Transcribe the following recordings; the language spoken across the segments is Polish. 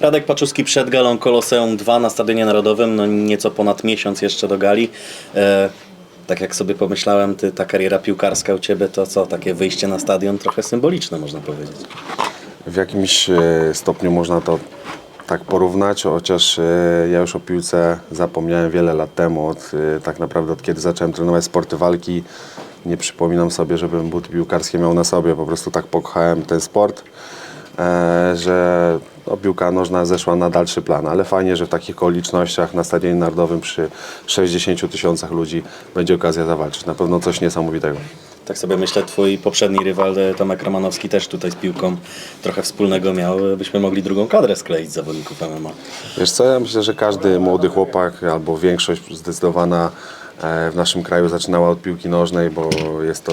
Radek Paczuski przed galą Koloseum 2 na Stadionie Narodowym, no nieco ponad miesiąc jeszcze do gali. E, tak jak sobie pomyślałem, ty, ta kariera piłkarska u Ciebie to co, takie wyjście na stadion trochę symboliczne można powiedzieć. W jakimś e, stopniu można to tak porównać, chociaż e, ja już o piłce zapomniałem wiele lat temu, od, e, tak naprawdę od kiedy zacząłem trenować sporty walki. Nie przypominam sobie, żebym buty piłkarskie miał na sobie, po prostu tak pokochałem ten sport, że no, piłka nożna zeszła na dalszy plan, ale fajnie, że w takich okolicznościach na Stadionie Narodowym przy 60 tysiącach ludzi będzie okazja zawalczyć. Na pewno coś niesamowitego. Tak sobie myślę, twój poprzedni rywal e, Tomek Romanowski też tutaj z piłką trochę wspólnego miał. Byśmy mogli drugą kadrę skleić zawodników MMA. Wiesz co, ja myślę, że każdy młody chłopak albo większość zdecydowana e, w naszym kraju zaczynała od piłki nożnej, bo jest to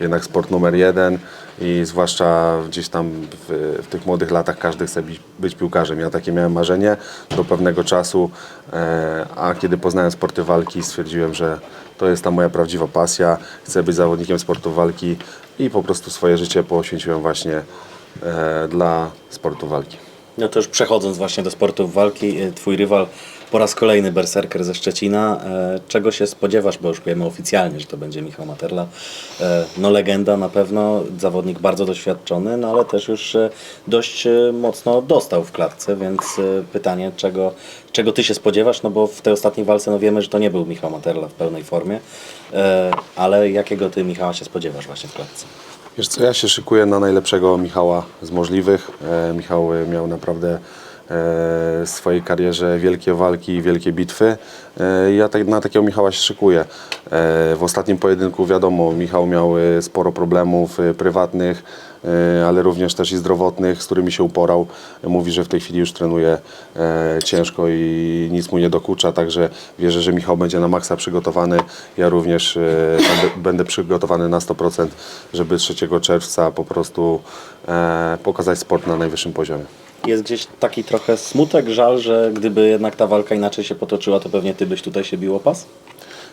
jednak sport numer jeden i zwłaszcza gdzieś tam w, w tych młodych latach każdy chce być, piłkarzem. Ja takie miałem marzenie do pewnego czasu, e, a kiedy poznałem sporty walki stwierdziłem, że to jest ta moja prawdziwa pasja, chcę być zawodnikiem sportu walki i po prostu swoje życie poświęciłem właśnie e, dla sportu walki. No to już przechodząc właśnie do sportów walki, e, twój rywal po raz kolejny berserker ze Szczecina. E, Czego się spodziewasz, bo już wiemy oficjalnie, że to będzie Michał Materla. E, No legenda na pewno, zawodnik bardzo doświadczony, no ale też już e, dość mocno dostał w klatce, więc pytanie, czego, czego ty się spodziewasz, no bo w tej ostatniej walce no wiemy, że to nie był Michał Materla w pełnej formie, ale jakiego ty Michała się spodziewasz właśnie w klatce? Wiesz co, ja się szykuję na najlepszego Michała z możliwych. Michał miał naprawdę w swojej karierze wielkie walki, wielkie bitwy. E, ja tak, na takiego Michała się szykuję. E, w ostatnim pojedynku wiadomo, Michał miał e, sporo problemów e, prywatnych, e, ale również też i zdrowotnych, z którymi się uporał. Mówi, że w tej chwili już trenuje e, ciężko i nic mu nie dokucza, także wierzę, że Michał będzie na maksa przygotowany. Ja również e, będę, przygotowany na 100%, żeby 3 czerwca po prostu e, pokazać sport na najwyższym poziomie. Jest gdzieś taki trochę smutek, żal, że gdyby jednak ta walka inaczej się potoczyła, to pewnie ty byś tutaj się bił o pas?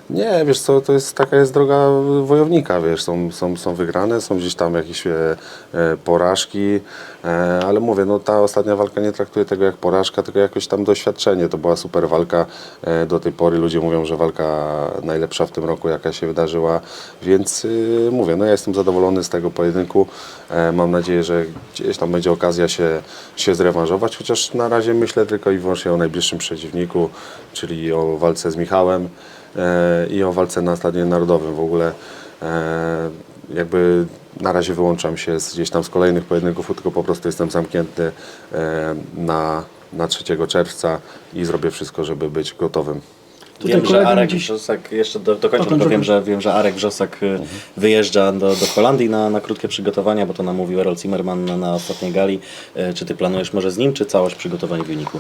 Nie, wiesz co, to jest taka jest droga wojownika, wiesz, są, są, są wygrane, są gdzieś tam jakieś e, e, porażki, e, ale mówię, no ta ostatnia walka nie traktuje tego jak porażka, tylko jakoś tam doświadczenie, to była super walka, e, do tej pory. Ludzie mówią, że walka najlepsza w tym roku jaka się wydarzyła, więc y, mówię, no ja jestem zadowolony z tego pojedynku, e, mam nadzieję, że gdzieś tam będzie okazja się, się zrewanżować, chociaż na razie myślę tylko i wyłącznie o najbliższym przeciwniku, czyli o walce z Michałem, e, i o walce na Stadionie Narodowym. W ogóle e, jakby na razie wyłączam się z, gdzieś tam z kolejnych pojedynków, tylko po prostu jestem zamknięty e, na, na 3 czerwca i zrobię wszystko, żeby być gotowym. Tutaj wiem, że kolega Arek dziś- Wrzosek, jeszcze do, dokończę, tylko wiem, że, wiem, że Arek Wrzosek y, wyjeżdża do, do Holandii na, na krótkie przygotowania, bo to nam mówił Errol Zimmerman na, na ostatniej gali. Czy ty planujesz może z nim, czy całość przygotowań w Uniku?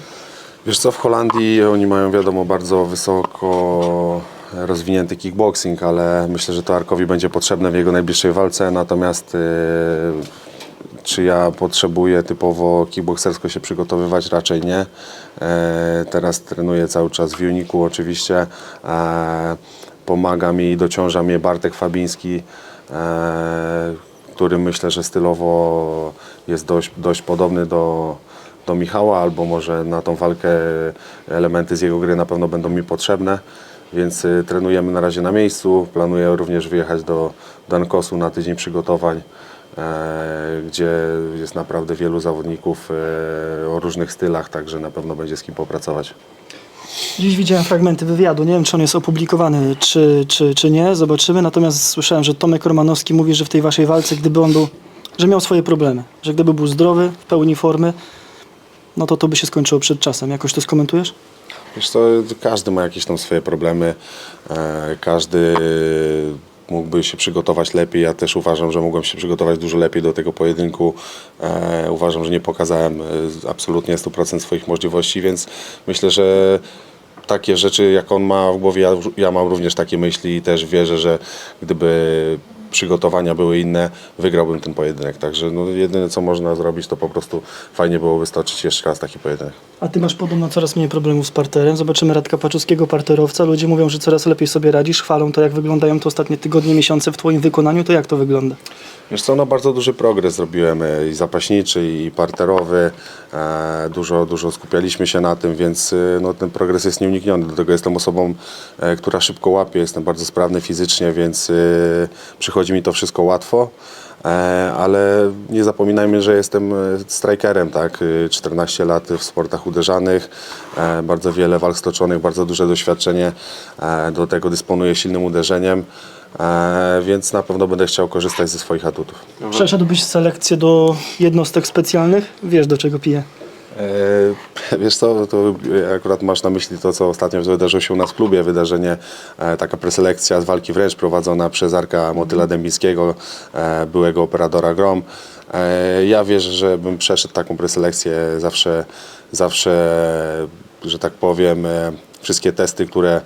Wiesz co, w Holandii oni mają wiadomo bardzo wysoko rozwinięty kickboxing, ale myślę, że to Arkowi będzie potrzebne w jego najbliższej walce, natomiast e, czy ja potrzebuję typowo kickboxersko się przygotowywać? Raczej nie. E, teraz trenuję cały czas w Uniku oczywiście. E, pomaga mi i dociąża mnie Bartek Fabiński, e, który myślę, że stylowo jest dość, dość podobny do, do Michała, albo może na tą walkę elementy z jego gry na pewno będą mi potrzebne. Więc y, trenujemy na razie na miejscu. Planuję również wyjechać do, do Ankosu na tydzień przygotowań, e, gdzie jest naprawdę wielu zawodników e, o różnych stylach, także na pewno będzie z kim popracować. Dziś widziałem fragmenty wywiadu, nie wiem czy on jest opublikowany, czy, czy, czy nie, zobaczymy. Natomiast słyszałem, że Tomek Romanowski mówi, że w tej waszej walce, gdyby on był, że miał swoje problemy, że gdyby był zdrowy, w pełni formy, no to to by się skończyło przed czasem. Jakoś to skomentujesz? Wiesz co, każdy ma jakieś tam swoje problemy, e, każdy mógłby się przygotować lepiej. Ja też uważam, że mogłem się przygotować dużo lepiej do tego pojedynku. E, uważam, że nie pokazałem e, absolutnie 100% swoich możliwości, więc myślę, że takie rzeczy, jak on ma w głowie, ja, ja mam również takie myśli i też wierzę, że gdyby przygotowania były inne, wygrałbym ten pojedynek. Także no, jedyne co można zrobić, to po prostu fajnie było wystoczyć jeszcze raz taki pojedynek. A ty masz podobno coraz mniej problemów z parterem. Zobaczymy Radka Paczuskiego, parterowca. Ludzie mówią, że coraz lepiej sobie radzisz, chwalą to, jak wyglądają te ostatnie tygodnie, miesiące w twoim wykonaniu. To jak to wygląda? Wiesz co, no bardzo duży progres zrobiłem e, i zapaśniczy, i parterowy. E, dużo, dużo skupialiśmy się na tym, więc e, no, ten progres jest nieunikniony. Do tego jestem osobą, która szybko łapie, jestem bardzo sprawny fizycznie, więc e, przychodzi mi to wszystko łatwo. E, ale nie zapominajmy, że jestem e, strikerem, tak? E, 14 lat w sportach uderzanych, e, bardzo wiele walk stoczonych, bardzo duże doświadczenie. E, do tego dysponuję silnym uderzeniem. E, więc na pewno będę chciał korzystać ze swoich atutów. Przeszedłbyś selekcję do jednostek specjalnych? Wiesz, do czego piję. E, wiesz co, to akurat masz na myśli to, co ostatnio wydarzyło się u nas w klubie, wydarzenie, e, taka preselekcja z walki wręcz prowadzona przez Arka Motyla Dębińskiego, e, byłego operatora GROM. Ja wierzę, że bym przeszedł taką preselekcję zawsze, zawsze, że tak powiem, wszystkie testy, które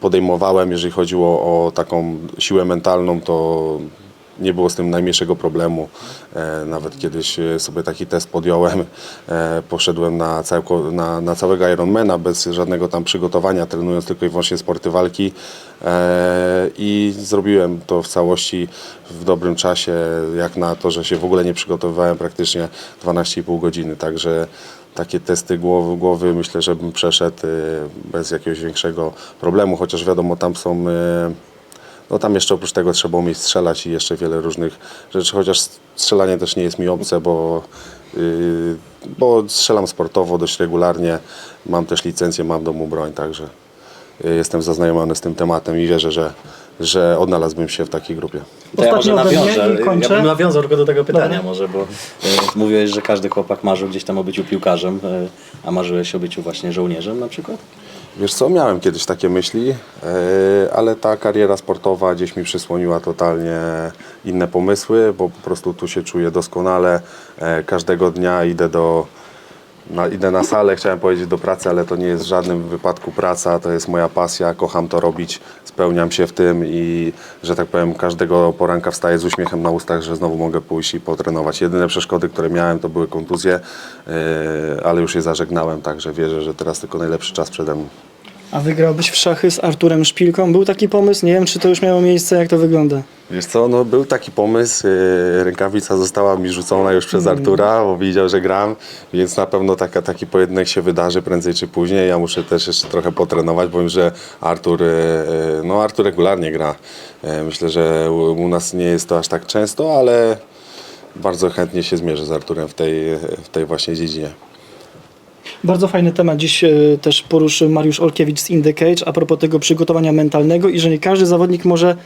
podejmowałem, jeżeli chodziło o taką siłę mentalną, to nie było z tym najmniejszego problemu. E, nawet kiedyś e, sobie taki test podjąłem, e, poszedłem na, całko, na, na całego Ironmana bez żadnego tam przygotowania, trenując tylko i wyłącznie sporty walki. I zrobiłem to w całości w dobrym czasie, jak na to, że się w ogóle nie przygotowywałem praktycznie 12,5 godziny, także takie testy głowy, głowy myślę, że bym przeszedł bez jakiegoś większego problemu, chociaż wiadomo, tam są, no tam jeszcze oprócz tego trzeba umieć strzelać i jeszcze wiele różnych rzeczy, chociaż strzelanie też nie jest mi obce, bo, y, bo strzelam sportowo dość regularnie, mam też licencję, mam w domu broń, także y, jestem zaznajomiony z tym tematem i wierzę, że, że odnalazłbym się w takiej grupie. To ja może nawiążę, i ja kończę. bym nawiązał tylko do tego pytania Dobra. może, bo e, mówiłeś, że każdy chłopak marzył gdzieś tam o byciu piłkarzem, e, a marzyłeś o byciu właśnie żołnierzem na przykład? Wiesz co, miałem kiedyś takie myśli, yy, ale ta kariera sportowa gdzieś mi przysłoniła totalnie inne pomysły, bo po prostu tu się czuję doskonale. E, Każdego dnia idę do, na, idę na salę, chciałem powiedzieć do pracy, ale to nie jest w żadnym wypadku praca, to jest moja pasja, kocham to robić, spełniam się w tym i, że tak powiem, każdego poranka wstaję z uśmiechem na ustach, że znowu mogę pójść i potrenować. Jedyne przeszkody, które miałem, to były kontuzje, yy, ale już je zażegnałem, także wierzę, że teraz tylko najlepszy czas przede mną. A wygrałbyś w szachy z Arturem Szpilką? Był taki pomysł? Nie wiem, czy to już miało miejsce, jak to wygląda. Wiesz co, no był taki pomysł, yy, rękawica została mi rzucona już przez Artura, bo widział, że gram, więc na pewno taka, taki pojedynek się wydarzy prędzej czy później. Ja muszę też jeszcze trochę potrenować, bo wiem, że Artur, yy, yy, no Artur regularnie gra. Yy, Myślę, że u, u nas nie jest to aż tak często, ale bardzo chętnie się zmierzę z Arturem w tej, w tej właśnie dziedzinie. Bardzo fajny temat dziś też poruszył Mariusz Olkiewicz z In The Cage a propos tego przygotowania mentalnego i że nie każdy zawodnik może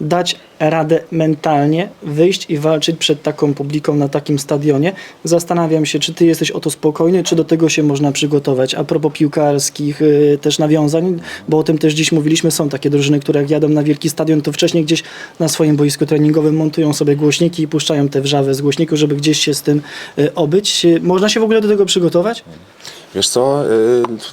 dać radę mentalnie wyjść i walczyć przed taką publiką na takim stadionie. Zastanawiam się, czy ty jesteś o to spokojny, czy do tego się można przygotować. A propos piłkarskich y, też nawiązań, bo o tym też dziś mówiliśmy, są takie drużyny, które jak jadą na wielki stadion, to wcześniej gdzieś na swoim boisku treningowym montują sobie głośniki i puszczają te wrzawy z głośników, żeby gdzieś się z tym y, obyć. Y, Można się w ogóle do tego przygotować? Wiesz co,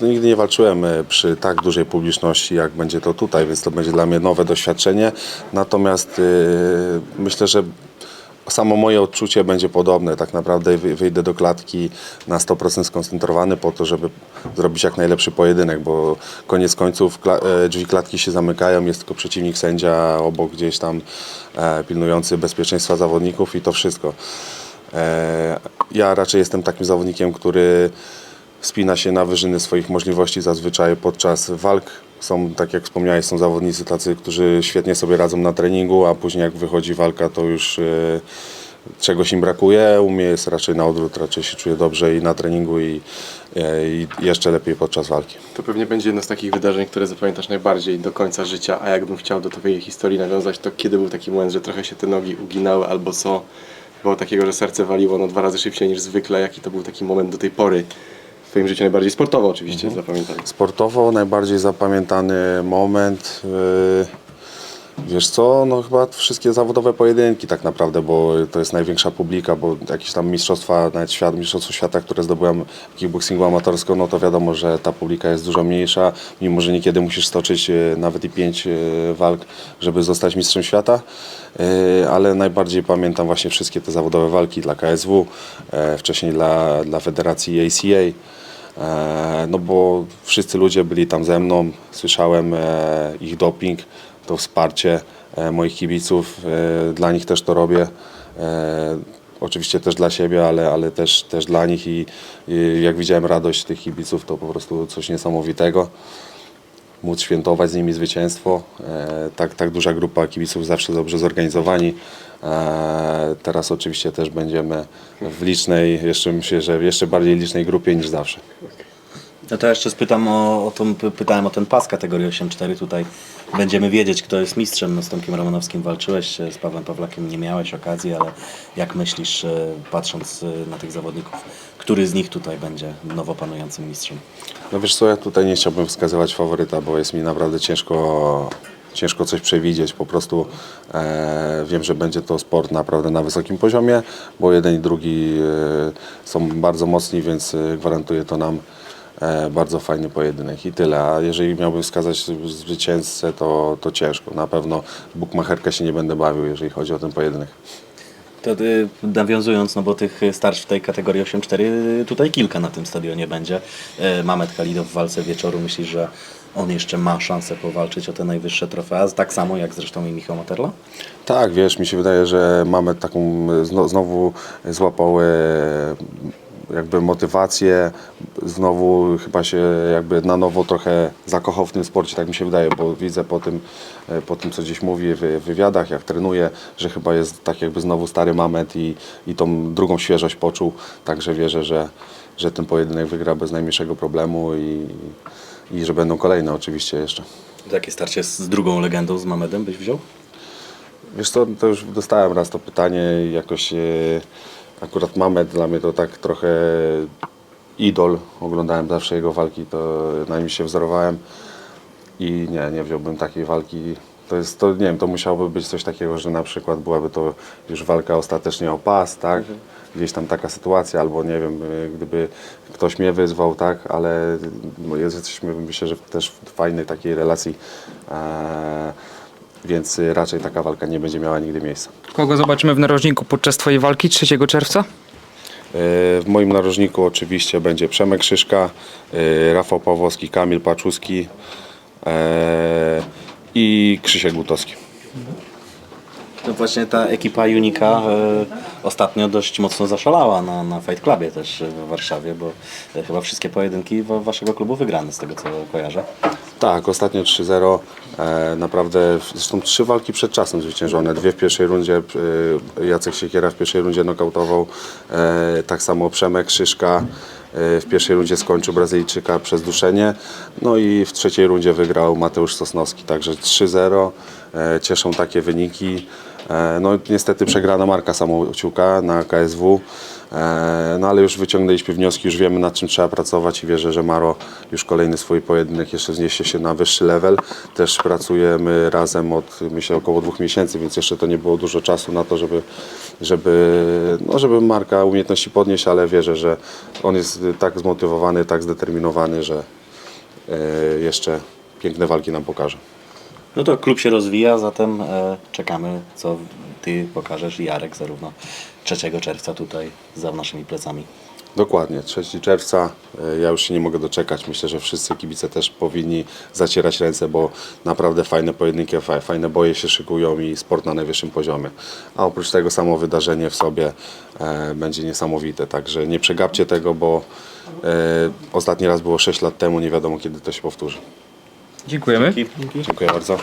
y, nigdy nie walczyłem y, przy tak dużej publiczności, jak będzie to tutaj, więc to będzie dla mnie nowe doświadczenie. Natomiast y, myślę, że samo moje odczucie będzie podobne. Tak naprawdę wy- wyjdę do klatki na 100% skoncentrowany po to, żeby zrobić jak najlepszy pojedynek, bo koniec końców kla- e, drzwi klatki się zamykają, jest tylko przeciwnik sędzia obok gdzieś tam e, pilnujący bezpieczeństwa zawodników i to wszystko. E, Ja raczej jestem takim zawodnikiem, który wspina się na wyżyny swoich możliwości zazwyczaj podczas walk. Są, tak jak wspomniałeś, są zawodnicy tacy, którzy świetnie sobie radzą na treningu, a później jak wychodzi walka, to już e, czegoś im brakuje. U mnie jest raczej na odwrót, raczej się czuję dobrze i na treningu i, e, i jeszcze lepiej podczas walki. To pewnie będzie jedno z takich wydarzeń, które zapamiętasz najbardziej do końca życia, a jakbym chciał do twojej historii nawiązać, to kiedy był taki moment, że trochę się te nogi uginały albo co? Było takiego, że serce waliło no dwa razy szybciej niż zwykle. Jaki to był taki moment do tej pory twoim życiu najbardziej sportowo oczywiście zapamiętany? Sportowo najbardziej zapamiętany moment. yy, Wiesz co, no chyba wszystkie zawodowe pojedynki tak naprawdę, bo to jest największa publika, bo jakieś tam mistrzostwa, nawet świat, mistrzostwo świata, które zdobyłem w kickboxingu amatorsko, no to wiadomo, że ta publika jest dużo mniejsza, mimo że niekiedy musisz stoczyć e, nawet i pięć e, walk, żeby zostać mistrzem świata, ale najbardziej pamiętam właśnie wszystkie te zawodowe walki dla KSW, wcześniej dla, dla Federacji ACA, No bo wszyscy ludzie byli tam ze mną, słyszałem e, ich doping, to wsparcie e, moich kibiców, e, dla nich też to robię. E, Oczywiście też dla siebie, ale, ale też, też dla nich i, i jak widziałem radość tych kibiców, to po prostu coś niesamowitego. Móc świętować z nimi zwycięstwo. E, Tak, tak duża grupa kibiców zawsze dobrze zorganizowani. E, Teraz oczywiście też będziemy w licznej, jeszcze myślę, że w jeszcze bardziej licznej grupie niż zawsze. No to jeszcze spytam o, o tą, py- pytałem o ten pas kategorii 8-4. Tutaj będziemy wiedzieć, kto jest mistrzem. No, z Tomkiem Romanowskim walczyłeś, e, z Pawłem Pawlakiem nie miałeś okazji, ale jak myślisz, e, patrząc na tych zawodników, który z nich tutaj będzie nowo panującym mistrzem? No wiesz co, ja tutaj nie chciałbym wskazywać faworyta, bo jest mi naprawdę ciężko, ciężko coś przewidzieć. Po prostu e, wiem, że będzie to sport naprawdę na wysokim poziomie, bo jeden i drugi e, są bardzo mocni, więc e, gwarantuje to nam e, bardzo fajny pojedynek i tyle. A jeżeli miałbym wskazać zwycięzcę, to, to ciężko. Na pewno w bukmacherkę się nie będę bawił, jeżeli chodzi o ten pojedynek. To y, nawiązując, no bo tych starć w tej kategorii 8-4 y, tutaj kilka na tym stadionie będzie. Y, Mamet Kalidow w walce wieczoru. Myślisz, że on jeszcze ma szansę powalczyć o te najwyższe trofea, tak samo jak zresztą i Michał Materla? Tak, wiesz, mi się wydaje, że mamy taką, zno, znowu złapał e, jakby motywację, znowu chyba się jakby na nowo trochę zakochał w tym sporcie, tak mi się wydaje, bo widzę po tym, e, po tym co gdzieś mówi w w wywiadach, jak trenuje, że chyba jest tak jakby znowu stary Mamet i, i tą drugą świeżość poczuł, także wierzę, że, że ten pojedynek wygra bez najmniejszego problemu i, i że będą kolejne oczywiście jeszcze. Takie starcie z drugą legendą, z Mamedem byś wziął? Wiesz co, to już dostałem raz to pytanie jakoś e, akurat Mamet dla mnie to tak trochę idol. Oglądałem zawsze jego walki, to na nim się wzorowałem i nie, nie wziąłbym takiej walki. To jest, to nie wiem, to musiałoby być coś takiego, że na przykład byłaby to już walka ostatecznie o pas, tak? Gdzieś tam taka sytuacja, albo nie wiem, e, gdyby ktoś mnie wyzwał, tak? Ale no, jesteśmy, myślę, że też w fajnej takiej relacji. E, więc y, raczej taka walka nie będzie miała nigdy miejsca. Kogo zobaczymy w narożniku podczas Twojej walki 3 czerwca? Y, W moim narożniku oczywiście będzie Przemek Szyszka, y, Rafał Pawłowski, Kamil Paczuski y, i Krzysiek Gutowski. No właśnie ta ekipa Unika e, ostatnio dość mocno zaszalała na, na Fight Clubie też w Warszawie, bo e, chyba wszystkie pojedynki wa- waszego klubu wygrane z tego co kojarzę. Tak, ostatnio 3-0. E, naprawdę, zresztą trzy walki przed czasem zwyciężone. Dwie w pierwszej rundzie. E, Jacek Siekiera w pierwszej rundzie nokautował. E, tak samo Przemek Szyszka e, w pierwszej rundzie skończył Brazylijczyka przez duszenie. No i w trzeciej rundzie wygrał Mateusz Sosnowski. Także 3-0. E, cieszą takie wyniki. E, no niestety przegrana Marka Samociuka na KSW. E, No ale już wyciągnęliśmy wnioski, już wiemy nad czym trzeba pracować i wierzę, że Maro już kolejny swój pojedynek jeszcze wzniesie się na wyższy level. Też pracujemy razem od myślę około dwóch miesięcy, więc jeszcze to nie było dużo czasu na to, żeby, żeby, no, żeby Marka umiejętności podnieść, ale wierzę, że on jest tak zmotywowany, tak zdeterminowany, że e, jeszcze piękne walki nam pokaże. No to klub się rozwija, zatem e, czekamy co ty pokażesz i Jarek zarówno 3 czerwca tutaj za naszymi plecami. Dokładnie, 3 czerwca. E, Ja już się nie mogę doczekać. Myślę, że wszyscy kibice też powinni zacierać ręce, bo naprawdę fajne pojedynki, fa- fajne boje się szykują i sport na najwyższym poziomie. A oprócz tego samo wydarzenie w sobie e, będzie niesamowite. Także nie przegapcie tego, bo e, ostatni raz było 6 lat temu, nie wiadomo kiedy to się powtórzy. Dziękujemy. Dziękuję bardzo.